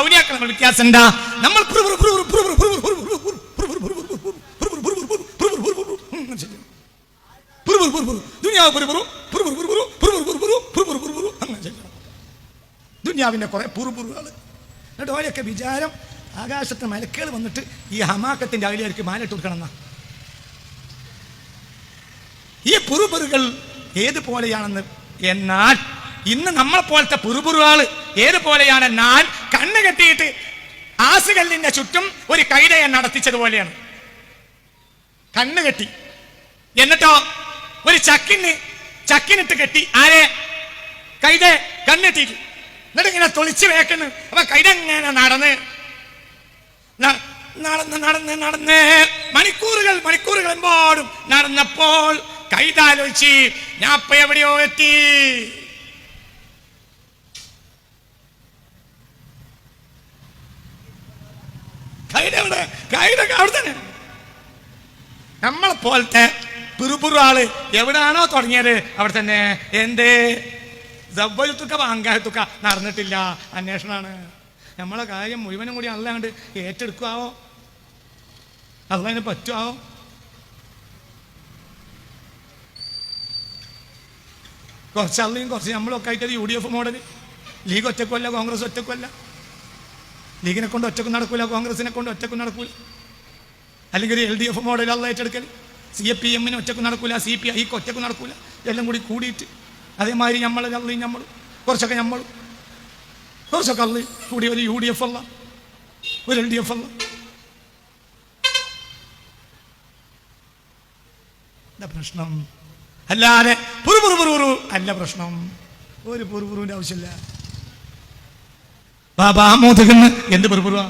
ഔലിയാക്കളും തമ്മിൽ വ്യത്യാസം എന്താ നമ്മൾ ദുന്യാവിന്റെ കുറെ പുറുപുറുകൾ എന്നിട്ട് ഓരൊക്കെ വിചാരം ആകാശത്തെ മലക്കുകൾ വന്നിട്ട് ഈ ഹമാക്കത്തിന്റെ അകലിയാർക്ക് മാലിട്ട് കൊടുക്കണം ഈ പുറുപുറുകൾ ഏതുപോലെയാണെന്ന് എന്നാൽ ഇന്ന് നമ്മളെ പോലത്തെ പുറുപുറുകൾ ഏതുപോലെയാണ് ഞാൻ കണ്ണ് കെട്ടിയിട്ട് ആസുകല്ലിന്റെ ചുറ്റും ഒരു കൈതയെ നടത്തിച്ചതുപോലെയാണ് കണ്ണ് കെട്ടി. എന്നിട്ടോ ഒരു ചക്കിന് ചക്കിനിട്ട് കെട്ടി. ആരെ? കൈത കണ്ണെട്ടിട്ട് എന്നിട്ട് ഇങ്ങനെ തൊളിച്ച് വേക്കുന്നു. അപ്പൊ കൈത ഇങ്ങനെ നടന്ന്? നടന്ന് നടന്ന് നടന്ന്. മണിക്കൂറുകൾ മണിക്കൂറുകൾ എമ്പാടും നടന്നപ്പോൾ കൈതാലോചിച്ച് ഞാൻ എവിടെയോ എത്തി? തന്നെ. നമ്മളെ പോലത്തെ പിറുപിറു ആൾ എവിടാണോ തുടങ്ങിയത് അവിടെ തന്നെ. എന്തേ? ജവ്വലുത്തുക്ക വാങ്കാത്തുക്ക നടന്നിട്ടില്ല. അന്വേഷണമാണ് നമ്മളെ കാര്യം മുഴുവനും കൂടി അല്ലാണ്ട് ഏറ്റെടുക്കുവോ അള്ളതിന് പറ്റുമോ കുറച്ച് അള്ളയും കുറച്ച് നമ്മളൊക്കെ ആയിട്ട് U D F model League ഒറ്റക്കുമല്ല Congress ഒറ്റക്കുമല്ല ലീഗിനെ കൊണ്ട് ഒറ്റയ്ക്ക് നടക്കൂല കോൺഗ്രസിനെ കൊണ്ട് ഒറ്റയ്ക്ക് നടക്കൂല. അല്ലെങ്കിൽ ഒരു എൽ ഡി എഫ് മോഡൽ അല്ല ഏറ്റെടുക്കൽ സി എ പി എമ്മിന് ഒറ്റയ്ക്ക് നടക്കൂല സി പി ഐക്ക് ഒറ്റയ്ക്ക് നടക്കൂല. എല്ലാം കൂടി കൂടിയിട്ട് അതേമാതിരി നമ്മൾ അള്ളി നമ്മൾ കുറച്ചൊക്കെ നമ്മൾ കുറച്ചൊക്കെ അള്ളി കൂടി ഒരു യു ഡി എഫ് അല്ല. ഒരു എൽ ഡി എഫ് അല്ല. പ്രശ്നം? അല്ലാതെ അല്ല പ്രശ്നം. ഒരു പുറു പുറുവിന്റെ ആവശ്യമില്ല. ബാബാ മോദകന്ന് എന്ത് പുറു പുറുവാ